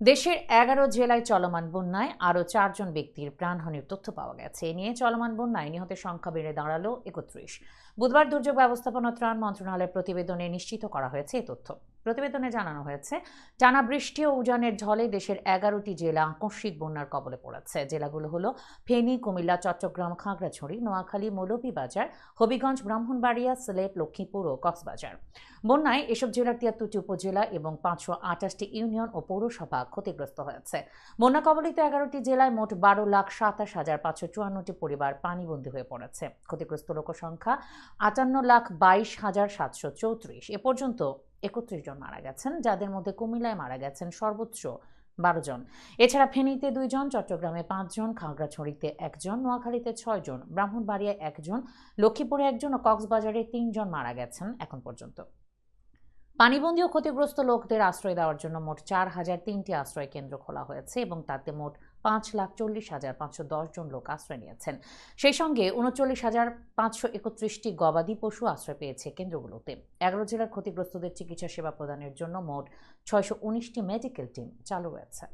দেশের এগারো জেলায় চলমান বন্যায় আরও চারজন ব্যক্তির প্রাণহানির তথ্য পাওয়া গেছে। এ নিয়ে চলমান বন্যায় নিহতের সংখ্যা বেড়ে দাঁড়াল একত্রিশ। বুধবার দুর্যোগ ব্যবস্থাপনা ত্রাণ মন্ত্রণালয়ের প্রতিবেদনে নিশ্চিত করা হয়েছে এ তথ্য। প্রতিবেদনে জানানো হয়েছে, টানা বৃষ্টি ও উজানের ঝলে দেশের এগারোটি জেলা আকস্মিক বন্যার কবলে পড়েছে। জেলাগুলো হলো ফেনী, কুমিল্লা, চট্টগ্রাম, খাগড়াছড়ি, নোয়াখালী, মৌলভীবাজার, হবিগঞ্জ, ব্রাহ্মণবাড়িয়া, সিলেট, লক্ষ্মীপুর ও কক্সবাজার। বন্যায় এসব জেলার তিয়াত্তরটি উপজেলা এবং পাঁচশো আটাশটি ইউনিয়ন ও পৌরসভা ক্ষতিগ্রস্ত হয়েছে। বন্যা কবলিত এগারোটি জেলায় মোট বারো লাখ সাতাশ হাজার পাঁচশো চুয়ান্নটি পরিবার পানিবন্দী হয়ে পড়েছে। ক্ষতিগ্রস্ত লোকসংখ্যা আটান্ন লাখ বাইশ হাজার সাতশো চৌত্রিশ। এ পর্যন্ত একত্রিশ জন মারা গেছেন, যাদের মধ্যে কুমিল্লায় মারা গেছেন সর্বোচ্চ বারো জন। এছাড়া ফেনীতে দুইজন চট্টগ্রামে পাঁচজন খাগড়াছড়িতে একজন নোয়াখালীতে ছয়জন ব্রাহ্মণবাড়িয়ায় একজন লক্ষ্মীপুরে একজন ও কক্সবাজারে তিনজন মারা গেছেন এখন পর্যন্ত। পানিবন্দী ও ক্ষতিগ্রস্ত লোকদের আশ্রয় দেওয়ার জন্য মোট চার হাজার তিনটি আশ্রয় কেন্দ্র খোলা হয়েছে এবং তাতে মোট পাঁচ লাখ চল্লিশ হাজার পাঁচশো জন লোক আশ্রয় নিয়েছেন। সেই সঙ্গে উনচল্লিশ হাজার পাঁচশো একত্রিশটি গবাদি পশু আশ্রয় পেয়েছে কেন্দ্রগুলোতে। এগারো জেলার ক্ষতিগ্রস্তদের চিকিৎসা সেবা প্রদানের জন্য মোট ছয়শো উনিশটি মেডিকেল টিম চালু রয়েছে।